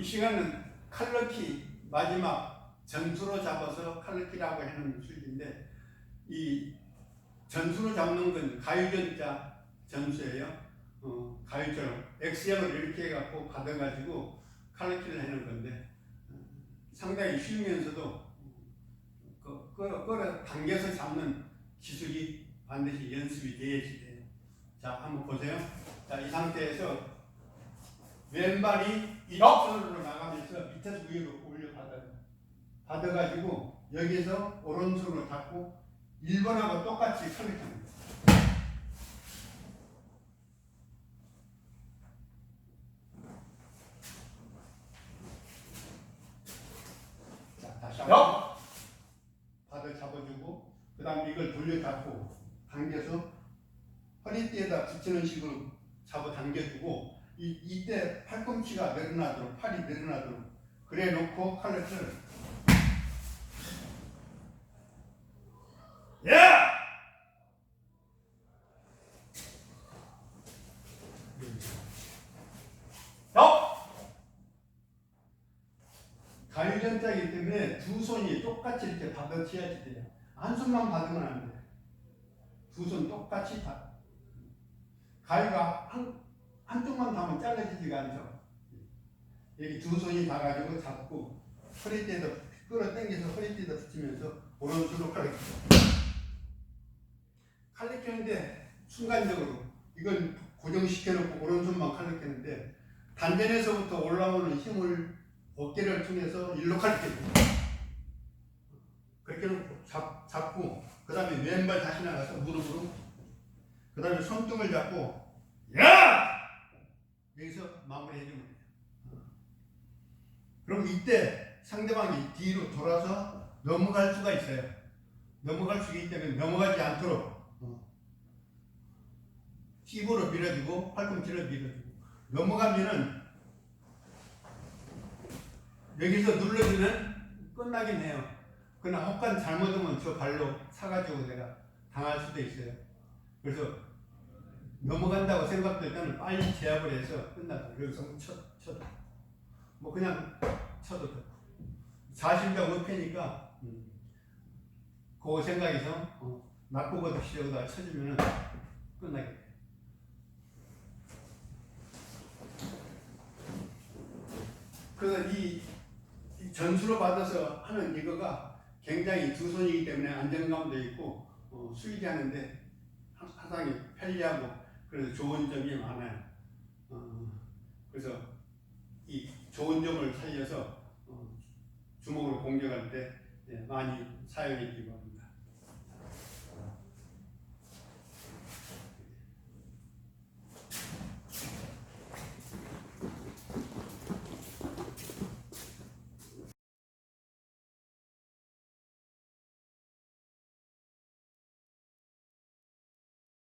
이 시간은 칼러키 마지막 전수로 잡아서 칼러키라고 하는 술인데 이 전수로 잡는 건 가유전자 전수예요. 어, 가유처럼 X형을 이렇게 해갖고 받아가지고 칼러키를 하는 건데 어, 상당히 쉬우면서도 그, 끌어, 끌어 당겨서 잡는 기술이 반드시 연습이 돼야지 돼요. 자, 한번 보세요. 자, 이 상태에서 왼발이 이쪽으로 나가면서 밑에서 위로 올려 받아요. 받아가지고 여기서 오른손으로 잡고 1번하고 똑같이. 자, 다시 한번 받아 잡아주고 그 다음에 이걸 돌려 잡고 당겨서 허리띠에다 붙이는 식으로 잡아 당겨주고 이, 이때 팔꿈치가 늘어나도록 팔이 늘어나도록 그래 놓고 칼렛을 예! 업! 가유전자이기 때문에 두 손이 똑같이 이렇게 받아쳐야지 돼요. 한 손만 받으면 안 돼. 두손 똑같이 받. 가위가 한 닿으면 잘라지지가 않죠. 여기 두 손이 닿아가지고 잡고 허리띠에다 끌어 당겨서 허리띠에다 붙이면서 오른손으로 칼을 칼을 켜는데 순간적으로 이걸 고정시켜놓고 오른손만 칼을 켜는데 단전에서부터 올라오는 힘을 어깨를 통해서 일로 칼을 켜고 그렇게 놓고 잡, 잡고 그 다음에 왼발 다시 나가서 무릎으로 그 다음에 손등을 잡고 야! 여기서 마무리해 주면 돼요. 그럼 이때 상대방이 뒤로 돌아서 넘어갈 수가 있어요. 넘어갈 수 있기 때문에 넘어가지 않도록 어. 힙으로 밀어주고 팔꿈치를 밀어주고 넘어가면은 여기서 눌러주면 끝나긴 해요. 그러나 혹간 잘못하면 저 발로 차가지고 내가 당할 수도 있어요. 그래서 넘어간다고 생각될 때는 빨리 제압을 해서 끝나고 여기서 쳐, 쳐도 뭐 그냥 쳐도 돼. 사실상 의패니까 음, 그 생각에서 어, 낙고가 시려다 쳐주면 끝나게 돼. 그래서 이, 이 전수로 받아서 하는 이거가 굉장히 두 손이기 때문에 안정감도 있고 어, 수익하는데 상당히 편리하고 그래서 좋은 점이 많아요. 어, 그래서 이 좋은 점을 살려서 어, 주먹으로 공격할 때 예, 많이 사용해 주기 바랍니다.